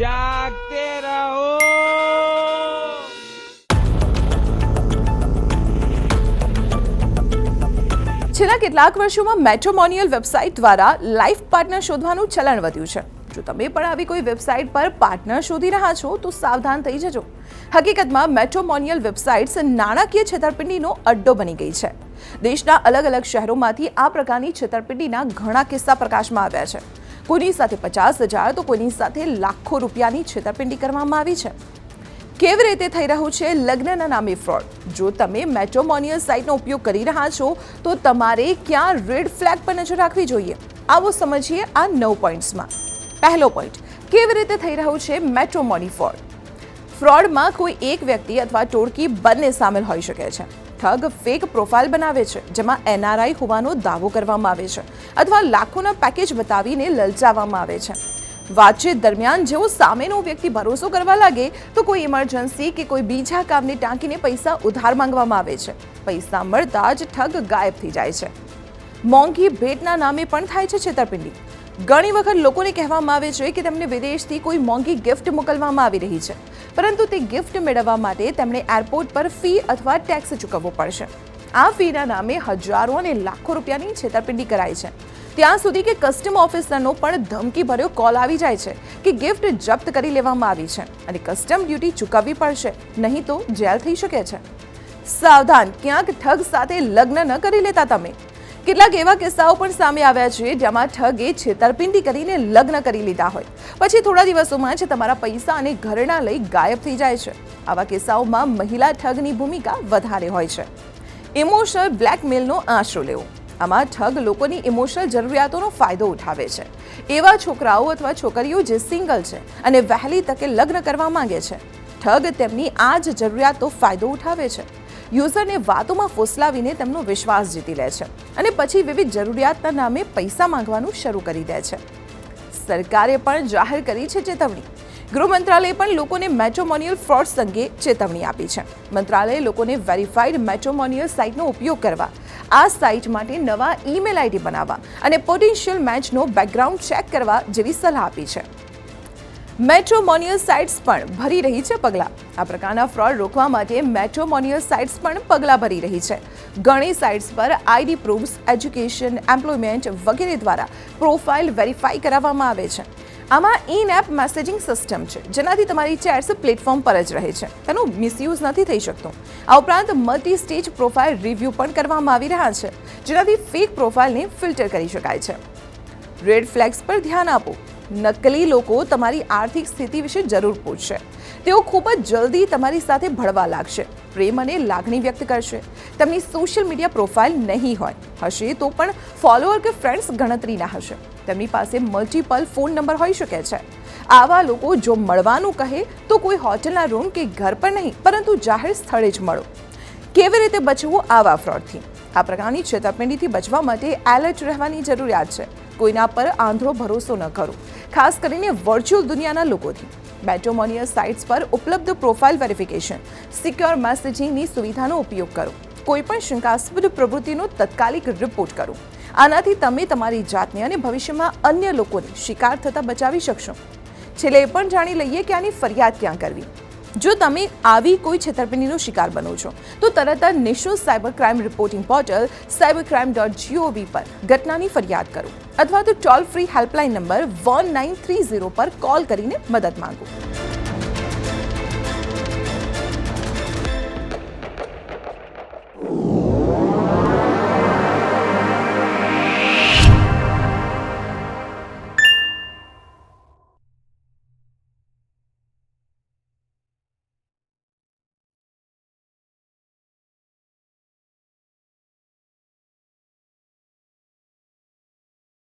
જાગતે રહો. છેલ્લા કેટલાક વર્ષોમાં મેટ્રોમોનિયલ વેબસાઇટ દ્વારા લાઈફ પાર્ટનર શોધવાનું ચલણ વધ્યું છે. જો તમે પણ આવી કોઈ વેબસાઇટ પર પાર્ટનર શોધી રહ્યા છો, તો સાવધાન થઈ જજો. હકીકતમાં મેટ્રોમોનિયલ વેબસાઇટ્સ નાણાકીય છેતરપિંડીનો અડ્ડો બની ગઈ છે. દેશના અલગ અલગ શહેરોમાંથી આ પ્રકારની છેતરપિંડીના ઘણા કિસ્સા પ્રકાશમાં આવ્યા છે. કોઈની સાથે પચાસ હજાર, તો કોઈની સાથે લાખો રૂપિયાની છેતરપિંડી કરવામાં આવી છે. કેવી રીતે થઈ રહ્યું છે લગ્નના નામે ફ્રોડ જો તમે મેટ્રોમોનિયલ સાઇટનો ઉપયોગ કરી રહ્યા છો, તો તમારે ક્યાં રેડ ફ્લેગ પર નજર રાખવી જોઈએ? આવો સમજીએ આ નવ પોઈન્ટ્સમાં પહેલો પોઈન્ટ કેવી રીતે થઈ રહ્યું છે મેટ્રોમોની ફ્રોડ ફ્રોડમાં કોઈ એક વ્યક્તિ અથવા ટોળકી બંને સામેલ હોઈ શકે છે. ઠગ ફેક પ્રોફાઇલ બનાવે છે, જેમાં એનઆરઆઈ હોવાનો દાવો કરવામાં આવે છે અથવા લાખોના પેકેજ બતાવીને લલચાવવામાં આવે છે. વાતચીત દરમિયાન જેવો સામેનો વ્યક્તિ ભરોસો કરવા લાગે, તો કોઈ ઇમરજન્સી કે કોઈ બીજા કામને ટાંકીને પૈસા ઉધાર માંગવામાં આવે છે. પૈસા મળતા જ ઠગ ગાયબ થઈ જાય છે. મોંઘી ભેટના નામે પણ થાય છે છેતરપિંડી. ઘણી વખત લોકોને કહેવામાં આવે છે કે તેમને વિદેશથી કોઈ મોંઘી ગિફ્ટ મોકલવામાં આવી રહી છે. પરંતુ તે ગિફ્ટ મેળવવા માટે તેમણે એરપોર્ટ પર ફી અથવા ટેક્સ ચૂકવવો પડશે. આ ફીના નામે હજારો અને લાખો રૂપિયાની છેતરપિંડી કરાય છે. ત્યાં સુધી કે કસ્ટમ ઓફિસરનો પણ ધમકી ભર્યો કોલ આવી જાય છે કે ગિફ્ટ જપ્ત કરી લેવામાં આવી છે અને કસ્ટમ ડ્યુટી ચૂકવવી પડશે, નહીં તો જેલ થઈ શકે છે. સાવધાન, ક્યાંક ઠગ સાથે લગ્ન ન કરી લેતા તમે. કેટલાક એવા કિસ્સાઓ પણ સામે આવ્યા છે જેમાં ઠગે છેતરપિંડી કરીને લગ્ન કરી લીધા હોય. પછી થોડા દિવસોમાં જ તમારા પૈસા અને ઘરેણાં લઈ ગાયબ થઈ જાય છે. આવા કિસ્સાઓમાં મહિલા ઠગની ભૂમિકા વધારે હોય છે. ઇમોશનલ બ્લેકમેલનો આશરો લેવો. આમાં ઠગ લોકોની ઇમોશનલ જરૂરિયાતોનો ફાયદો ઉઠાવે છે. એવા છોકરાઓ અથવા છોકરીઓ જે સિંગલ છે અને વહેલી તકે લગ્ન કરવા માંગે છે. ઠગ તેમની આ જ જરૂરિયાતો ફાયદો ઉઠાવે છે. યુઝરને વાતોમાં ફોસલાવીને તેમનો વિશ્વાસ જીતી લે છે અને પછી વિવિધ જરૂરિયાતના નામે પૈસા માંગવાનું શરૂ કરી દે છે. સરકારે પણ જાહેર કરી છે ચેતવણી. ગૃહ મંત્રાલયે પણ લોકોને મેટ્રોમોનિયલ ફ્રોડ્સ અંગે ચેતવણી આપી છે. મંત્રાલયે લોકોને વેરીફાઈડ મેટ્રોમોનિયલ સાઇટનો ઉપયોગ કરવા, આ સાઇટ માટે નવા ઈમેલ આઈડી બનાવવા અને પોટેન્શિયલ મેચનો બેકગ્રાઉન્ડ ચેક કરવા જેવી સલાહ આપી છે. મેટ્રોમોનિયલ સાઇટ્સ પણ ભરી રહી છે પગલાં. આ પ્રકારના ફ્રોડ રોકવા માટે મેટ્રોમોનિયલ સાઇટ્સ પણ પગલાં ભરી રહી છે. ઘણી સાઇટ્સ પર આઈડી પ્રૂફ્સ, એજ્યુકેશન, એમ્પ્લોયમેન્ટ વગેરે દ્વારા પ્રોફાઇલ વેરીફાઈ કરાવવામાં આવે છે. આમાં ઇન એપ મેસેજિંગ સિસ્ટમ છે, જેનાથી તમારી ચેટ્સ પ્લેટફોર્મ પર જ રહે છે. તેનો મિસયુઝ નથી થઈ શકતો. આ ઉપરાંત મલ્ટી સ્ટેજ પ્રોફાઇલ રિવ્યૂ પણ કરવામાં આવી રહ્યા છે, જેનાથી ફેક પ્રોફાઇલને ફિલ્ટર કરી શકાય છે. રેડ ફ્લેગ્સ પર ધ્યાન આપો. નકલી લોકો તમારી આર્થિક સ્થિતિ વિશે જરૂર પૂછશે. તેઓ ખૂબ જ જલ્દી તમારી સાથે ભળવા લાગશે. પ્રેમ અને લાગણી વ્યક્ત કરશે. તેમની સોશિયલ મીડિયા પ્રોફાઇલ નહીં હોય. હશે તો પણ ફોલોઅર કે ફ્રેન્ડ્સ ગણતરીના હશે. તેમની પાસે મલ્ટિપલ ફોન નંબર હોઈ શકે છે. આવા લોકો જો મળવાનું કહે તો કોઈ હોટલના રૂમ કે ઘર પર નહીં, પરંતુ જાહેર સ્થળે જ મળો. કેવી રીતે બચવું આવા ફ્રોડથી આ પ્રકારની છેતરપિંડીથી બચવા માટે એલર્ટ રહેવાની જરૂરિયાત છે. કોઈના પર આંધળો ભરોસો ન કરો. ખાસ કરીને વર્ચ્યુઅલ દુનિયાના લોકોથી. મેટ્રોમોનિયલ સાઇટ્સ પર ઉપલબ્ધ પ્રોફાઇલ વેરિફિકેશન સિક્યોર મેસેજિંગની સુવિધાનો ઉપયોગ કરો. કોઈપણ શંકાસ્પદ પ્રવૃત્તિનો તત્કાલિક રિપોર્ટ કરો. આનાથી તમે તમારી જાતને અને ભવિષ્યમાં અન્ય લોકોને શિકાર થતા બચાવી શકશો. છેલ્લે એ પણ જાણી લઈએ કે આની ફરિયાદ ક્યાં કરવી. જો તમે આવી કોઈ છેતરપિંડીનો શિકાર બનો છો, તો તરત જ નિઃશુલ્ક cyber crime reporting portal cyber crime dot gov પર ઘટનાની ફરિયાદ કરો. અથવા તો toll free helpline number one nine three zero પર કોલ કરીને મદદ માંગો.